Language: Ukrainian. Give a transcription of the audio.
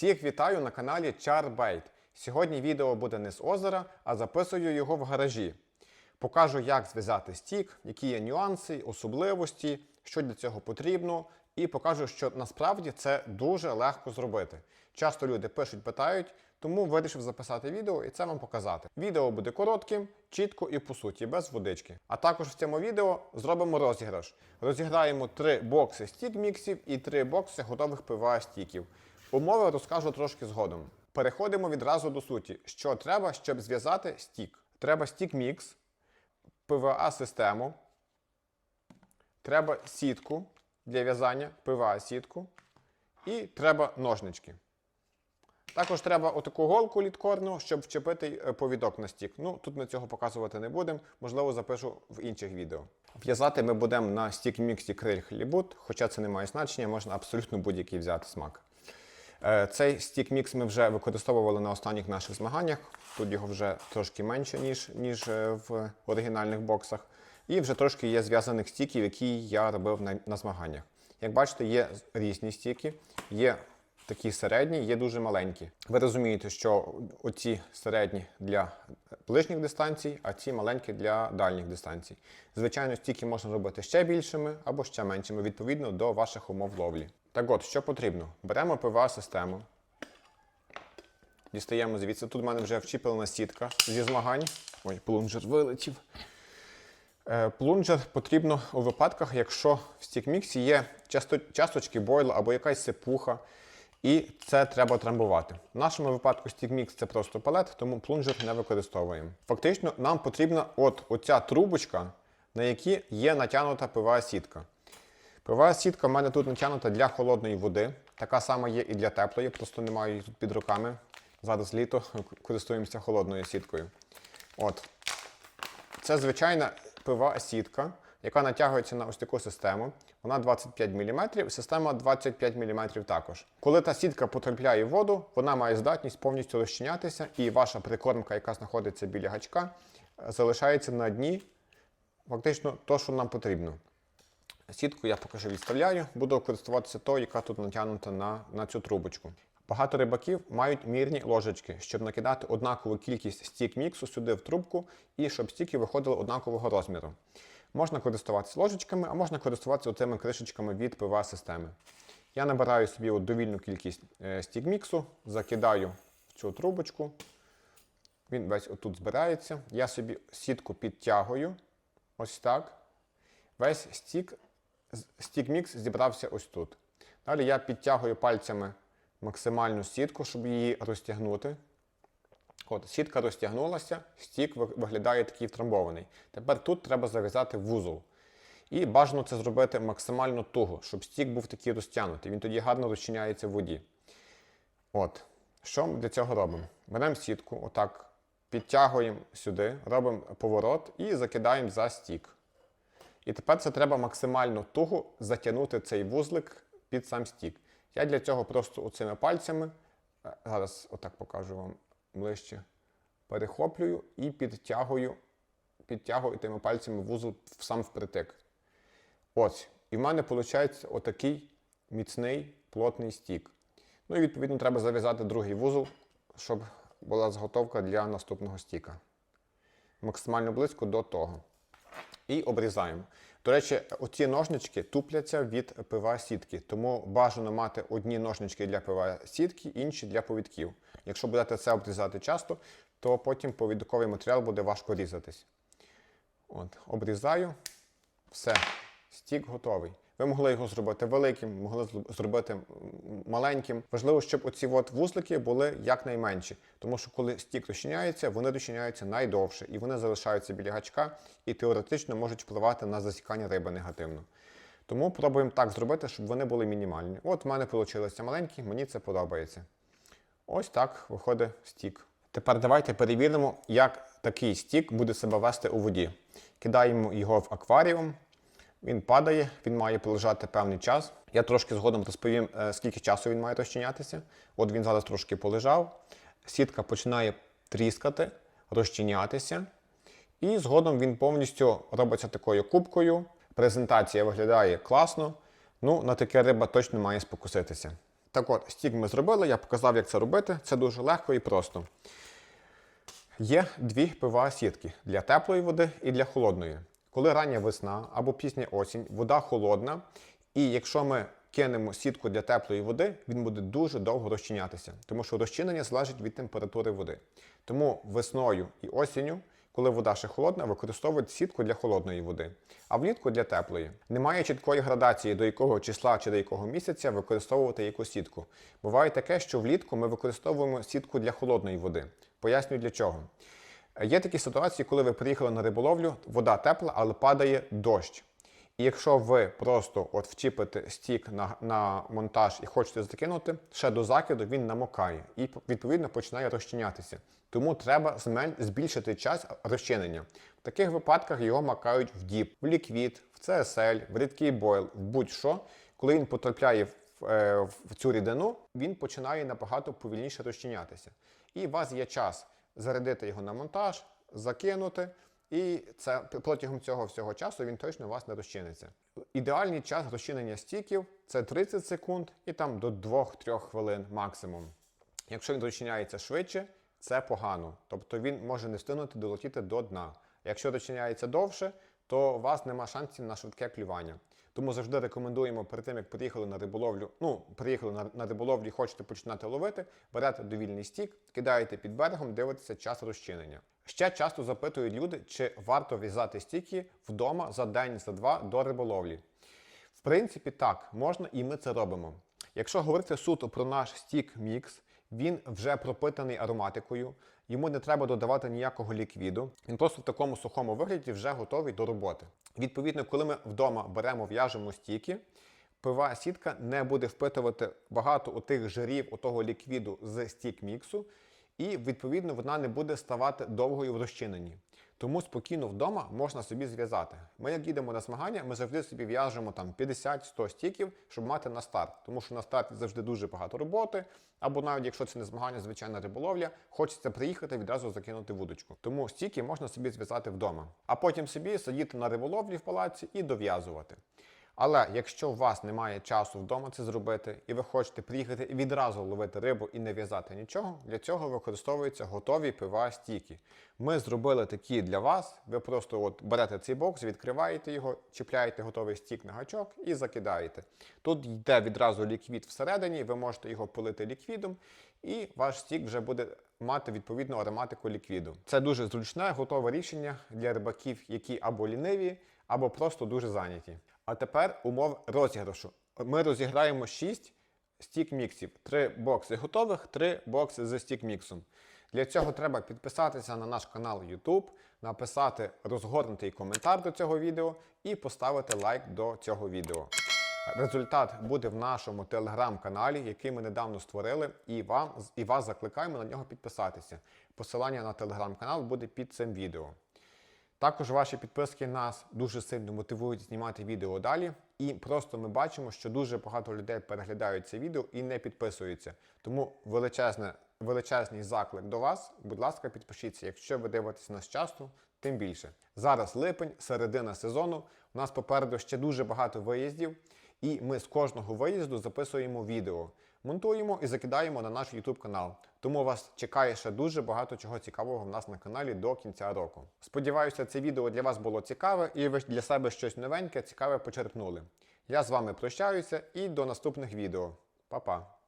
Всіх вітаю на каналі Charbait. Сьогодні відео буде не з озера, а записую його в гаражі. Покажу, як зв'язати стік, які є нюанси, особливості, що для цього потрібно, і покажу, що насправді це дуже легко зробити. Часто люди пишуть, питають, тому вирішив записати відео і це вам показати. Відео буде коротким, чітко і по суті, без водички. А також в цьому відео зробимо розіграш. Розіграємо три бокси стік міксів і три бокси готових ПВА стіків. Умови розкажу трошки згодом. Переходимо відразу до суті. Що треба, щоб зв'язати стік? Треба стік мікс, ПВА систему, треба сітку для в'язання, ПВА сітку і треба ножнички. Також треба отаку голку літкорну, щоб вчепити е, повідок на стік. Ну, тут ми цього показувати не будемо, можливо, запишу в інших відео. В'язати ми будемо на стік міксі криль хлібут, хоча це не має значення, можна абсолютно будь-який взяти смак. Е, Цей стік мікс ми вже використовували на останніх наших змаганнях. Тут його вже трошки менше, ніж, ніж е, в оригінальних боксах. І вже трошки є зв'язаних стіків, які я робив на, на змаганнях. Як бачите, є різні стіки, є такі середні, є дуже маленькі. Ви розумієте, що оці середні для ближніх дистанцій, а ці маленькі для дальніх дистанцій. Звичайно, стіки можна робити ще більшими або ще меншими, відповідно до ваших умов ловлі. Так от, що потрібно? Беремо ПВА систему. Дістаємо звідси. Тут в мене вже вчіплена сітка зі змагань. Ой, плунжер вилетів. Е, Плунжер потрібно у випадках, якщо в стікміксі є часто, часточки бойла або якась сипуха, і це треба трамбувати. В нашому випадку стікмікс це просто палет, тому плунжер не використовуємо. Фактично, нам потрібна от оця трубочка, на якій є натягнута ПВА сітка. ПВА сітка в мене тут натягнута для холодної води. Така сама є і для теплої, просто немає її тут під руками. Зараз літо користуємося холодною сіткою. От. Це звичайна пива сітка, яка натягується на ось таку систему. Вона 25 мм, система 25 мм також. Коли та сітка потрапляє в воду, вона має здатність повністю розчинятися, і ваша прикормка, яка знаходиться біля гачка, залишається на дні. Фактично, то, що нам потрібно. Сітку я поки що відставляю, буду користуватися тою, яка тут натягнута на, на цю трубочку. Багато рибаків мають мірні ложечки, щоб накидати однакову кількість стік міксу сюди в трубку і щоб стіки виходили однакового розміру. Можна користуватися ложечками, а можна користуватися цими кришечками від ПВА системи. Я набираю собі довільну кількість е, стік міксу, закидаю в цю трубочку. Він весь отут збирається. Я собі сітку підтягую. Ось так. Весь стік, стік мікс зібрався ось тут. Далі я підтягую пальцями максимальну сітку, щоб її розтягнути. От, сітка розтягнулася, стік виглядає такий втрамбований. Тепер тут треба зав'язати вузол. І бажано це зробити максимально туго, щоб стік був такий розтягнутий. Він тоді гарно розчиняється в воді. От. Що ми для цього робимо? Беремо сітку, отак, підтягуємо сюди, робимо поворот і закидаємо за стік. І тепер це треба максимально туго затягнути цей вузлик під сам стік. Я для цього просто оцими пальцями, е, зараз отак покажу вам ближче, перехоплюю і підтягую, підтягую тими пальцями вузол сам впритик. Ось. І в мене виходить отакий міцний плотний стік. Ну і відповідно треба зав'язати другий вузол, щоб була зготовка для наступного стіка. Максимально близько до того і обрізаємо. До речі, оці ножнички тупляться від пива сітки, тому бажано мати одні ножнички для пива сітки, інші для повідків. Якщо будете це обрізати часто, то потім повідковий матеріал буде важко різатись. От, обрізаю, все, стік готовий. Ви могли його зробити великим, могли зробити маленьким. Важливо, щоб оці от вузлики були якнайменші, тому що коли стік розчиняється, вони розчиняються найдовше і вони залишаються біля гачка і теоретично можуть впливати на засікання риби негативно. Тому пробуємо так зробити, щоб вони були мінімальні. От в мене вийшли маленькі, мені це подобається. Ось так виходить стік. Тепер давайте перевіримо, як такий стік буде себе вести у воді. Кидаємо його в акваріум. Він падає, він має полежати певний час. Я трошки згодом розповім, е, скільки часу він має розчинятися. От він зараз трошки полежав. Сітка починає тріскати, розчинятися. І згодом він повністю робиться такою кубкою. Презентація виглядає класно. Ну, на таке риба точно має спокуситися. Так от, стік ми зробили, я показав, як це робити. Це дуже легко і просто. Є дві ПВА сітки для теплої води і для холодної. Коли рання весна або пізня осінь, вода холодна, і якщо ми кинемо сітку для теплої води, він буде дуже довго розчинятися, тому що розчинення залежить від температури води. Тому весною і осінню, коли вода ще холодна, використовують сітку для холодної води, а влітку для теплої. Немає чіткої градації, до якого числа чи до якого місяця використовувати яку сітку. Буває таке, що влітку ми використовуємо сітку для холодної води. Поясню для чого. Є такі ситуації, коли ви приїхали на риболовлю, вода тепла, але падає дощ. І якщо ви просто от вчіпите стік на, на монтаж і хочете закинути, ще до закиду він намокає і відповідно починає розчинятися. Тому треба збільшити час розчинення. В таких випадках його макають в діп, в ліквід, в CSL, в рідкий бойл, в будь-що. Коли він потрапляє в, е, в цю рідину, він починає набагато повільніше розчинятися. І у вас є час зарядити його на монтаж, закинути. І це протягом цього всього часу він точно у вас не розчиниться. Ідеальний час розчинення стіків це 30 секунд і там до 2-3 хвилин максимум. Якщо він розчиняється швидше, це погано. Тобто він може не встигнути долетіти до дна. Якщо розчиняється довше, то у вас нема шансів на швидке клювання. Тому завжди рекомендуємо перед тим, як приїхали на риболовлю, ну, приїхали на, на риболовлю і хочете починати ловити, берете довільний стік, кидаєте під берегом, дивитеся час розчинення. Ще часто запитують люди, чи варто в'язати стіки вдома за день, за два до риболовлі. В принципі, так, можна і ми це робимо. Якщо говорити суто про наш стік мікс, він вже пропитаний ароматикою, йому не треба додавати ніякого ліквіду. Він просто в такому сухому вигляді вже готовий до роботи. Відповідно, коли ми вдома беремо, в'яжемо стіки, пива сітка не буде впитувати багато у тих жирів, у того ліквіду з стік міксу, і відповідно вона не буде ставати довгою в розчиненні. Тому спокійно вдома можна собі зв'язати. Ми, як їдемо на змагання, ми завжди собі в'яжемо там 50-100 стіків, щоб мати на старт. Тому що на старті завжди дуже багато роботи. Або навіть якщо це не змагання, звичайна риболовля, хочеться приїхати відразу закинути вудочку. Тому стіки можна собі зв'язати вдома. А потім собі сидіти на риболовлі в палаці і дов'язувати. Але якщо у вас немає часу вдома це зробити, і ви хочете приїхати і відразу ловити рибу і не в'язати нічого, для цього використовуються готові пива стіки. Ми зробили такі для вас. Ви просто от берете цей бокс, відкриваєте його, чіпляєте готовий стік на гачок і закидаєте. Тут йде відразу ліквід всередині, ви можете його полити ліквідом, і ваш стік вже буде мати відповідну ароматику ліквіду. Це дуже зручне, готове рішення для рибаків, які або ліниві, або просто дуже зайняті. А тепер умов розіграшу. Ми розіграємо 6 стік-міксів. 3 бокси готових, 3 бокси з стік-міксом. Для цього треба підписатися на наш канал YouTube, написати розгорнутий коментар до цього відео і поставити лайк до цього відео. Результат буде в нашому телеграм-каналі, який ми недавно створили, і вам і вас закликаємо на нього підписатися. Посилання на телеграм-канал буде під цим відео. Також ваші підписки нас дуже сильно мотивують знімати відео далі. І просто ми бачимо, що дуже багато людей переглядають це відео і не підписуються. Тому величезне, величезний заклик до вас. Будь ласка, підпишіться. Якщо ви дивитесь нас часто, тим більше. Зараз липень, середина сезону. У нас попереду ще дуже багато виїздів, і ми з кожного виїзду записуємо відео, монтуємо і закидаємо на наш YouTube канал. Тому вас чекає ще дуже багато чого цікавого в нас на каналі до кінця року. Сподіваюся, це відео для вас було цікаве і ви для себе щось новеньке, цікаве почерпнули. Я з вами прощаюся і до наступних відео. Па-па!